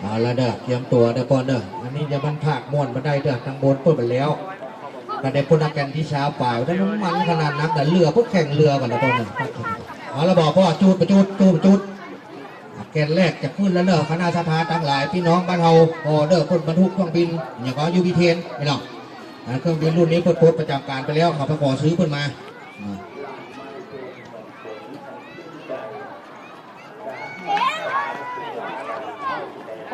เอาละเด้อเตรียมตัวเด้อก่อนเด้ออันนี้จะบันภาคม่วนบันได้เด้อทางบนเปิดไปแล้วกันได้พุ่นกันที่เช้าเปล่าได้น้ำมันขนาดนักแต่เรือพวกแข่งเรือกันนะตอนนี้เอาละบอกพ่อจูดประจูดจูดประจูดแกนแรกจะขึ้นแล้วเด้อคณะสภาทั้งหลายพี่น้องบ้านเฮาพอเด้อพุ่นบรรทุกเครื่องบินอย่างก็ยูบีเทนไม่หรอกเครื่องบินรุ่นนี้เปิดโพสประจำการไปแล้วเขาไปขอซื้อเพิ่นมา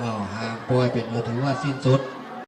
อ้าวหางป่วยเป็นมือถือว่าสิ้นสุด